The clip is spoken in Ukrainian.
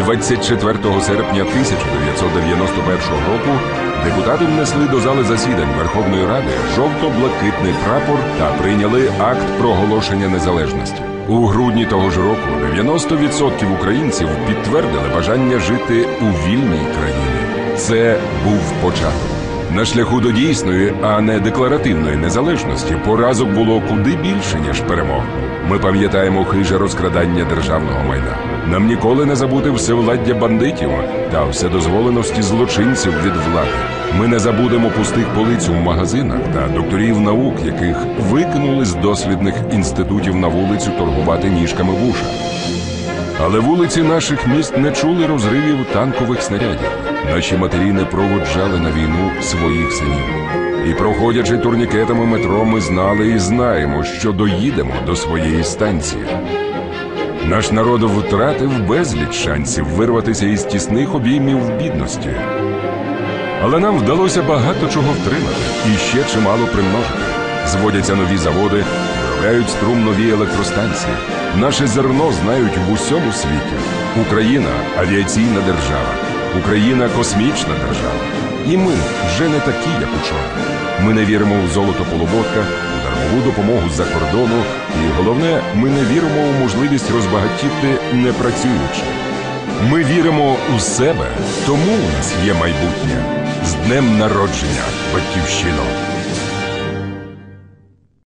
24 серпня 1991 року депутати внесли до зали засідань Верховної Ради жовто-блакитний прапор та прийняли акт проголошення незалежності. У грудні того ж року 90% українців підтвердили бажання жити у вільній країні. Це був початок. На шляху до дійсної, а не декларативної незалежності поразок було куди більше, ніж перемог. Ми пам'ятаємо хиже розкрадання державного майна. Нам ніколи не забути всевладдя бандитів та вседозволеності злочинців від влади. Ми не забудемо пустих полиць у магазинах та докторів наук, яких викинули з дослідних інститутів на вулицю торгувати ніжками вуша. Але вулиці наших міст не чули розривів танкових снарядів. Наші матері не проводжали на війну своїх синів. І проходячи турнікетами метро, ми знали і знаємо, що доїдемо до своєї станції. Наш народ втратив безліч шансів вирватися із тісних обіймів бідності. Але нам вдалося багато чого втримати і ще чимало примножити. Зводяться нові заводи, виробляють струм нові електростанції. Наше зерно знають в усьому світі. Україна авіаційна держава, Україна космічна держава. І ми вже не такі, як учора. Ми не віримо в золото полуботка, в дармову допомогу з-за кордону. І головне, ми не віримо у можливість розбагатіти не працюючи. Ми віримо у себе, тому у нас є майбутнє. З днем народження, батьківщино!